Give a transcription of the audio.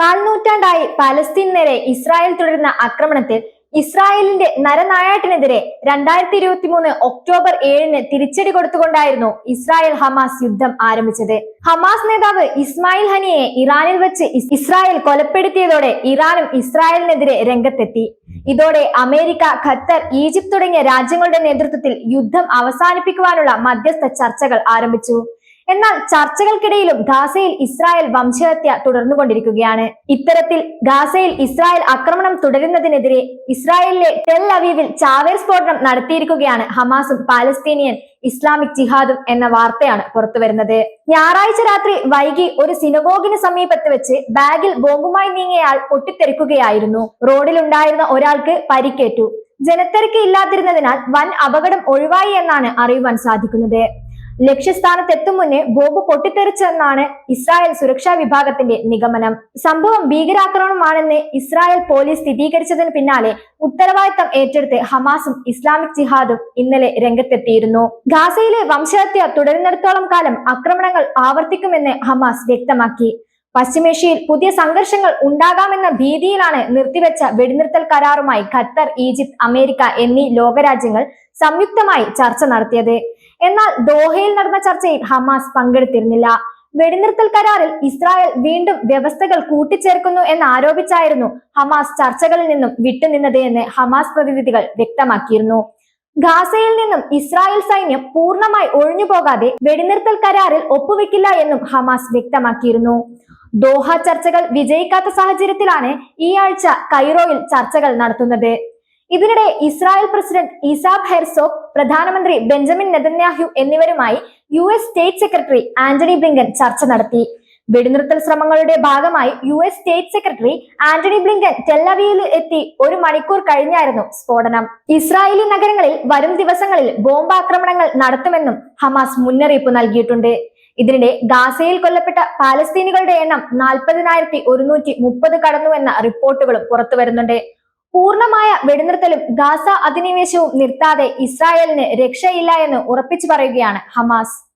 കാൽനൂറ്റാണ്ടായി Palestine നേരെ Israel തുടരുന്ന ആക്രമണത്തിൽ ഇസ്രായേലിന്റെ നരനായാട്ടിനെതിരെ രണ്ടായിരത്തി ഇരുപത്തി മൂന്ന് ഒക്ടോബർ ഏഴിന് തിരിച്ചടി കൊടുത്തുകൊണ്ടായിരുന്നു ഇസ്രായേൽ ഹമാസ് യുദ്ധം ആരംഭിച്ചത്. ഹമാസ് നേതാവ് ഇസ്മായിൽ ഹനിയെ ഇറാനിൽ വെച്ച് ഇസ്രായേൽ കൊലപ്പെടുത്തിയതോടെ ഇറാനും ഇസ്രായേലിനെതിരെ രംഗത്തെത്തി. ഇതോടെ അമേരിക്ക ഖത്തർ ഈജിപ്ത് തുടങ്ങിയ രാജ്യങ്ങളുടെ നേതൃത്വത്തിൽ യുദ്ധം അവസാനിപ്പിക്കുവാനുള്ള മധ്യസ്ഥ ചർച്ചകൾ ആരംഭിച്ചു. എന്നാൽ ചർച്ചകൾക്കിടയിലും ഗാസയിൽ ഇസ്രായേൽ വംശഹത്യ തുടർന്നുകൊണ്ടിരിക്കുകയാണ്. ഇത്തരത്തിൽ ഗാസയിൽ ഇസ്രായേൽ ആക്രമണം തുടരുന്നതിനെതിരെ ഇസ്രായേലിലെ ടെൽ അവീവിൽ ചാവേർ സ്ഫോടനം നടത്തിയിരിക്കുകയാണ് ഹമാസും പാലസ്തീനിയൻ ഇസ്ലാമിക് ജിഹാദും എന്ന വാർത്തയാണ് പുറത്തുവരുന്നത്. ഞായറാഴ്ച രാത്രി വൈകി ഒരു സിനഗോഗിന് സമീപത്ത് വെച്ച് ബാഗിൽ ബോംബുമായി നീങ്ങിയയാൾ പൊട്ടിത്തെറിക്കുകയായിരുന്നു. റോഡിലുണ്ടായിരുന്ന ഒരാൾക്ക് പരിക്കേറ്റു. ജനത്തിരക്ക് ഇല്ലാതിരുന്നതിനാൽ വൻ അപകടം ഒഴിവായി എന്നാണ് അറിയുവാൻ സാധിക്കുന്നത്. ലക്ഷ്യസ്ഥാനത്തെത്തും മുന്നേ ബോംബ് പൊട്ടിത്തെറിച്ചെന്നാണ് ഇസ്രായേൽ സുരക്ഷാ വിഭാഗത്തിന്റെ നിഗമനം. സംഭവം ഭീകരാക്രമണമാണെന്ന് ഇസ്രായേൽ പോലീസ് സ്ഥിരീകരിച്ചതിന് പിന്നാലെ ഉത്തരവാദിത്തം ഏറ്റെടുത്ത് ഹമാസും ഇസ്ലാമിക് ജിഹാദും ഇന്നലെ രംഗത്തെത്തിയിരുന്നു. ഗാസയിലെ വംശഹത്യ തുടരുന്നിടത്തോളം കാലം ആക്രമണങ്ങൾ ആവർത്തിക്കുമെന്ന് ഹമാസ് വ്യക്തമാക്കി. പശ്ചിമേഷ്യയിൽ പുതിയ സംഘർഷങ്ങൾ ഉണ്ടാകാമെന്ന ഭീതിയിലാണ് നിർത്തിവെച്ച വെടിനിർത്തൽ കരാറുമായി ഖത്തർ ഈജിപ്ത് അമേരിക്ക എന്നീ ലോകരാജ്യങ്ങൾ സംയുക്തമായി ചർച്ച നടത്തിയത്. എന്നാൽ ദോഹയിൽ നടന്ന ചർച്ചയിൽ ഹമാസ് പങ്കെടുത്തിരുന്നില്ല. വെടിനിർത്തൽ കരാറിൽ ഇസ്രായേൽ വീണ്ടും വ്യവസ്ഥകൾ കൂട്ടിച്ചേർക്കുന്നു എന്ന് എന്നാരോപിച്ചായിരുന്നു ഹമാസ് ചർച്ചകളിൽ നിന്നും വിട്ടുനിന്നത് എന്ന് ഹമാസ് പ്രതിനിധികൾ വ്യക്തമാക്കിയിരുന്നു. ഗാസയിൽ നിന്നും ഇസ്രായേൽ സൈന്യം പൂർണമായി ഒഴിഞ്ഞു പോകാതെ വെടിനിർത്തൽ കരാറിൽ ഒപ്പുവെക്കില്ല എന്നും ഹമാസ് വ്യക്തമാക്കിയിരുന്നു. ദോഹ ചർച്ചകൾ വിജയിക്കാത്ത സാഹചര്യത്തിലാണ് ഈ ആഴ്ച കൈറോയിൽ ചർച്ചകൾ നടത്തുന്നത്. ഇതിനിടെ ഇസ്രായേൽ പ്രസിഡന്റ് ഇസാബ് ഹെർസോഗ് പ്രധാനമന്ത്രി ബെഞ്ചമിൻ നെതന്യാഹു എന്നിവരുമായി U S state secretary Antony Blinken ചർച്ച നടത്തി. വെടിനിർത്തൽ ശ്രമങ്ങളുടെ ഭാഗമായി U S state secretary Antony Blinken ടെല്ലവിയിൽ എത്തി ഒരു മണിക്കൂർ കഴിഞ്ഞായിരുന്നു സ്ഫോടനം. ഇസ്രായേലി നഗരങ്ങളിൽ വരും ദിവസങ്ങളിൽ ബോംബാക്രമണങ്ങൾ നടത്തുമെന്നും ഹമാസ് മുന്നറിയിപ്പ് നൽകിയിട്ടുണ്ട്. ഇതിനിടെ ഗാസയിൽ കൊല്ലപ്പെട്ട പാലസ്തീനികളുടെ എണ്ണം നാൽപ്പതിനായിരത്തി ഒരുന്നൂറ്റി മുപ്പത് കടന്നുവെന്ന റിപ്പോർട്ടുകളും പുറത്തു വരുന്നുണ്ട്. പൂർണമായ വെടിനിർത്തലും ഗാസ അധിനിവേശവും നിർത്താതെ ഇസ്രായേലിന് രക്ഷയില്ല എന്ന് ഉറപ്പിച്ചു പറയുകയാണ് ഹമാസ്.